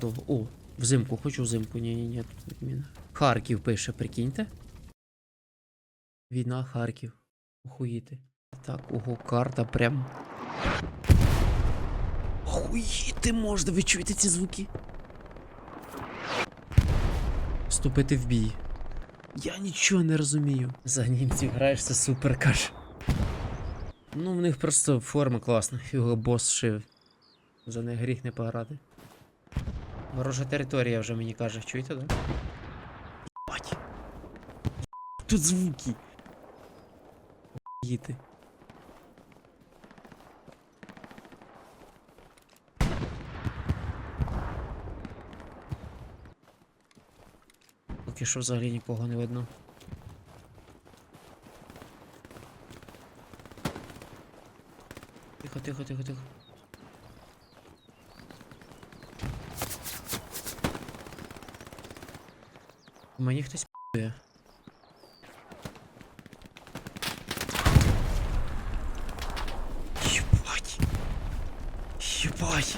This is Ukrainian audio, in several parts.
довго. О, взимку, хочу взимку. Ні, ні, ні, тут відміна. Харків пише, прикиньте. Війна Харків. Охуїти. Так, ого, карта прям. Охуїти можна, ви чуєте ці звуки? Вступити в бій. Я нічого не розумію. За німців граєш, це супер каш. Ну, в них просто форма класна. Його бос шив. За них гріх не пограти. Ворожа територія вже мені каже, чуєте, да? Єбать. Тут звуки. Їти. Поки що взагалі нікого не видно. Тихо, тихо, тихо, тихо. Мені хтось п***є. Єбать. Єбать.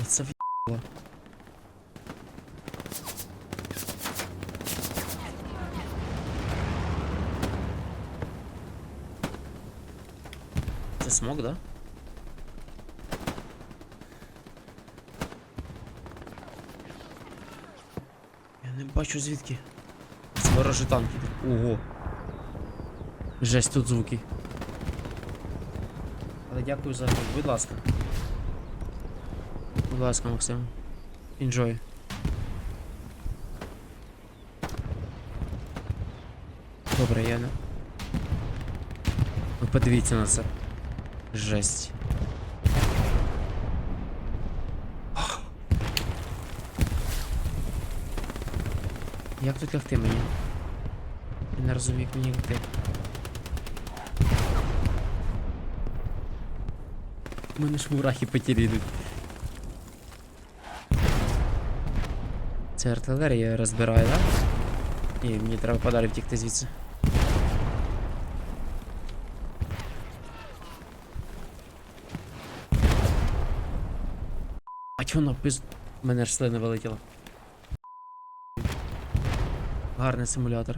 Оце в'їбало. Це смог, да? Бачу звідки. Це ворожі танки. Ого. Жесть тут звуки. Але дякую за гру. Будь ласка. Будь ласка, Максим. Enjoy. Добре, я не. Ви подивіться на це. Жесть. Як тут лягти мені? Я не розумію, як мені лягти. У мене ж мурахи потірідуть. Це артилерія розбирає, так? Да? Ні, мені треба подалі втікти звідси. А чого. У мене ж слина вилетіла. Гарний симулятор.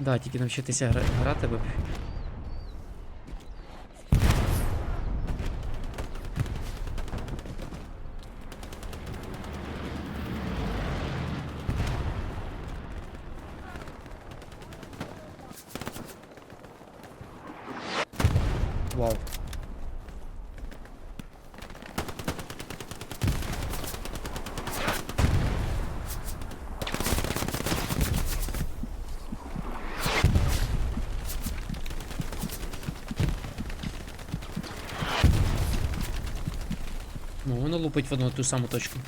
Да, тільки навчитися гра... грати би. Вау. Ну, воно лупить в одну ту саму точку.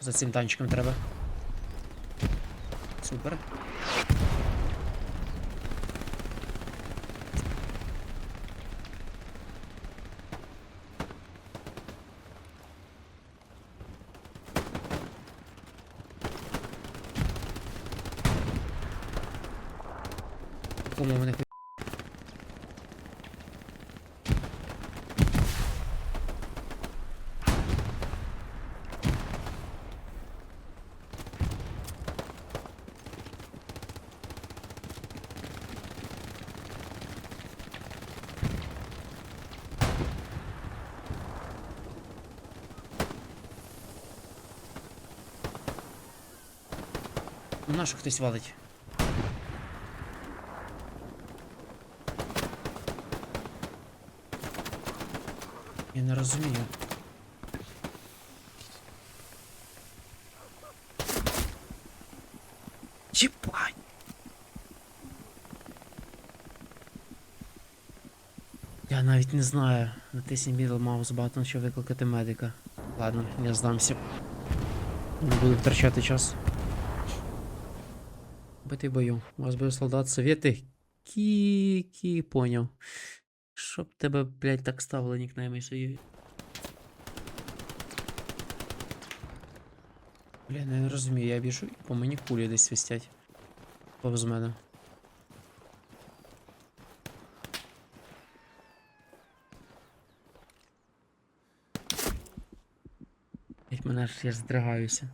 За цим танчиком треба. Супер. Кому вони ху- Ну, хтось валить? Я не розумію. Чіпай! Я навіть не знаю. Натисні middle mouse button, щоб викликати медика. Ладно, я здамся. Не буду втрачати час. Битий бою. У вас буде солдат совєти. Кі-кі, поняв. Щоб тебе, блядь, так ставили нікнейми свої. Бля, не розумію, я біжу і по мені кулі десь свистять. Повз мене. Як мене ж я здригаюся.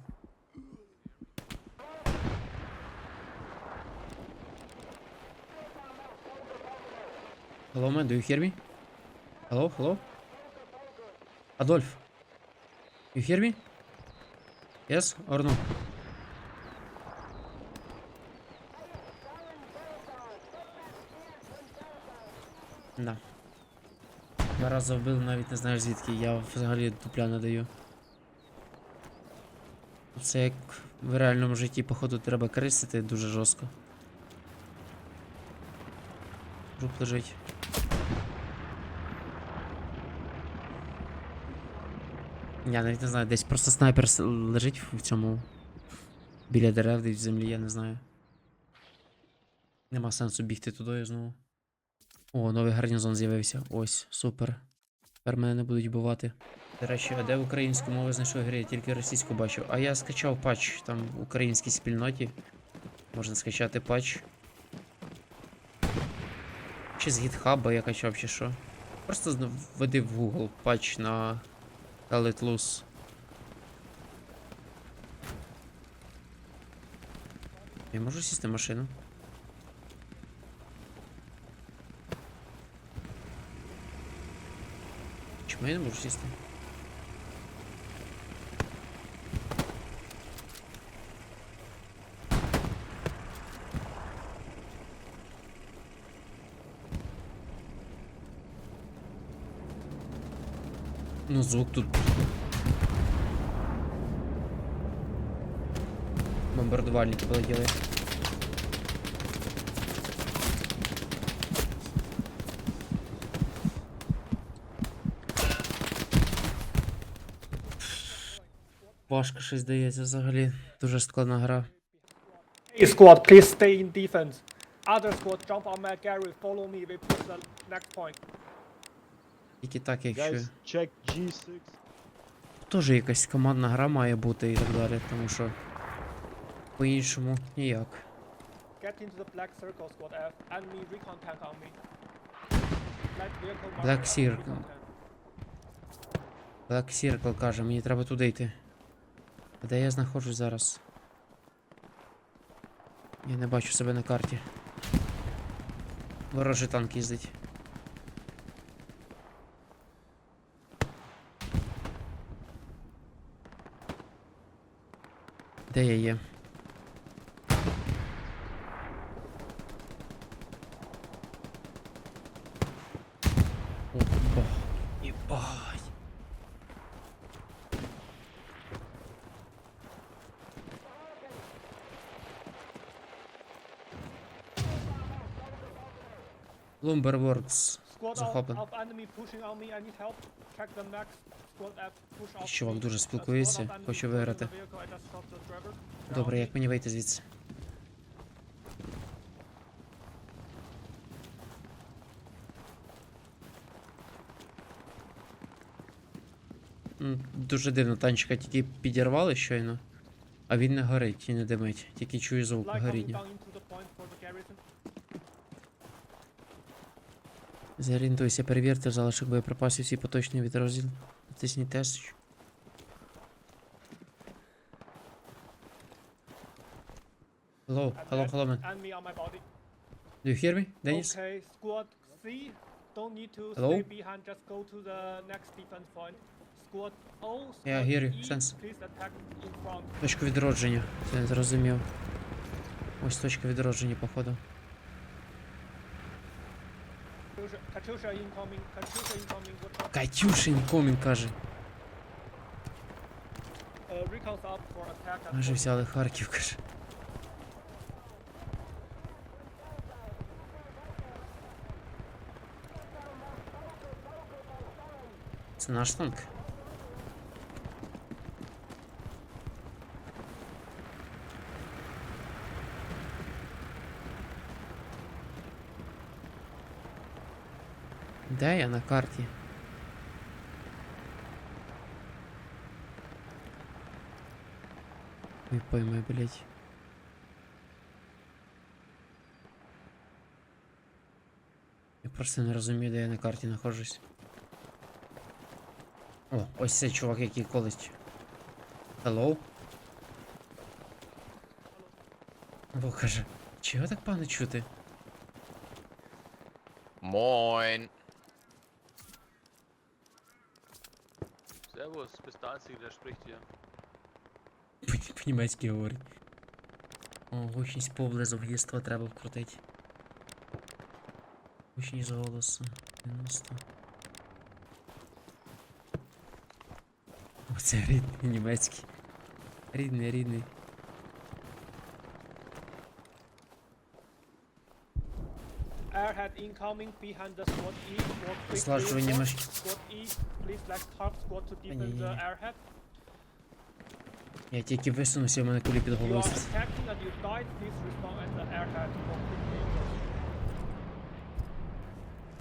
Hello, man, do you hear me? Hello, hello? Adolf? You hear me? Yes or no? Да. Два рази вбив, навіть не знаєш звідки. Я взагалі дупля не даю. Це як в реальному житті, походу, треба крисити дуже жорстко. Труп лежить. Я навіть не знаю, десь просто снайпер лежить в цьому. Біля дерев, десь в землі, я не знаю. Нема сенсу бігти туди знову. О, новий гарнізон з'явився. Ось, супер. Тепер мене не будуть бувати. До речі, а де українську мову знайшов гри? Я тільки російську бачив. А я скачав патч там в українській спільноті. Можна скачати патч. Чи з гітхаба я качав, чи що. Просто введи в Google патч на Let Loose. Я можу сісти в машину? Чому я не можу сісти? Ну, звук тут. Бомбардувальники полетіли. Важко щось здається взагалі. Дуже складна гра. A squad, please stay in defense. Other squad, jump on my Gary, follow me, we push the next point. Тільки так, якщо. Check G6. Теж якась командна гра має бути і так далі, тому що по-іншому ніяк. Get into the black circle, squad F. Enemy recon tank on me. Black vehicle Black marker, circle. tank. Black Circle каже, мені треба туди йти. А де я знаходжусь зараз? Я не бачу себе на карті. Ворожий танк їздить. Де я є? Опа. Єбать. Lumberworks. Squad off Чувак дуже спілкується, pushing виграти. Добре, як мені вийти звідси? Дуже дивно, танчика тільки підірвали щойно, а він не горить і не димить, тільки чую звук горіння. Зорієнтуйся, перевірте залишок боєприпасів всі поточні відрозділ. Натисніть тест. Hello, hello, hello, man. Enemy on my body. Do you hear me, Dennis? Okay, squad C, don't need to Hello? stay behind, just go to the next defense point. Squad O, squad Yeah, I hear you, E, sense. please attack in front. Точку відродження. Не зрозумів. Ось точка відродження, походу. Катюша, Катюша incoming, Катюша incoming. Good Катюша incoming, каже. Майже взяли Харків, каже. Це наш танк. Де я на карті? Не пойми, блять. Я просто не розумію, де я на карті знаходжусь. О, ось цей чувак, який колись. Hello? Бо каже, чого так погано чути? Moin. Servus, bist der Einzige, der spricht hier. По- По-німецьки говорить. О, гучність поблизу в'їзд треба вкрутити. Гучність голосу. 90. Оце рідний німецький. Рідний, рідний. Airhead incoming behind the squad E. Squad quick Злажування reinforce. меж. Squad E, please let's top squad to defend the airhead. Я тільки висунувся, у мене кулі під головою.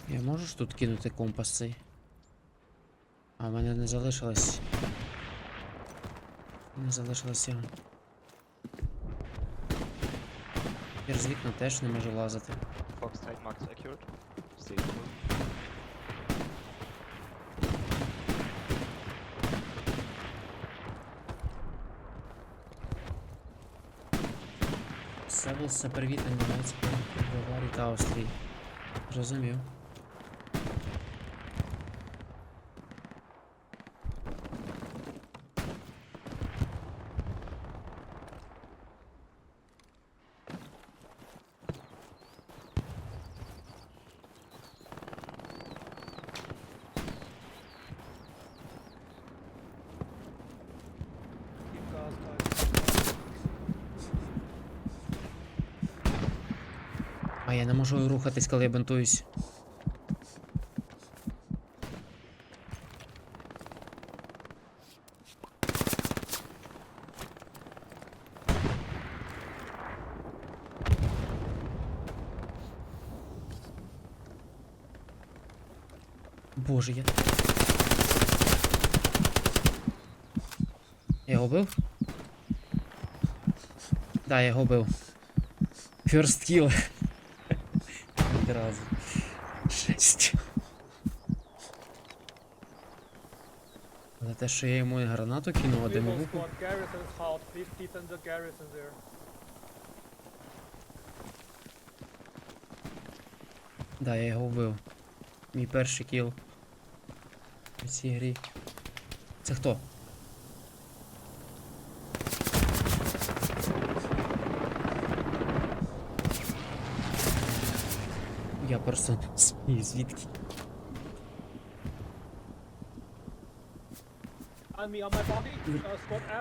Я можу ж тут кинути компас цей? А в мене не залишилось. Не залишилось його. Тепер з вікна теж не можу лазити. Fox marks accurate. Stay все привітання німецької Баварії та. Зрозумів. Я не можу рухатись, коли я бинтуюсь. Боже, я. Я його бив? Да, я його бив. First kill. Одразу. Шесть. За те, що я йому і гранату кинув, а Bravo димову. squad, garrison's hard. Please defend the garrison there. Да, я його вбив. Мій перший кіл. У цій грі. Це хто? Я просто смію звідки. On me, on my body. Uh, squad F,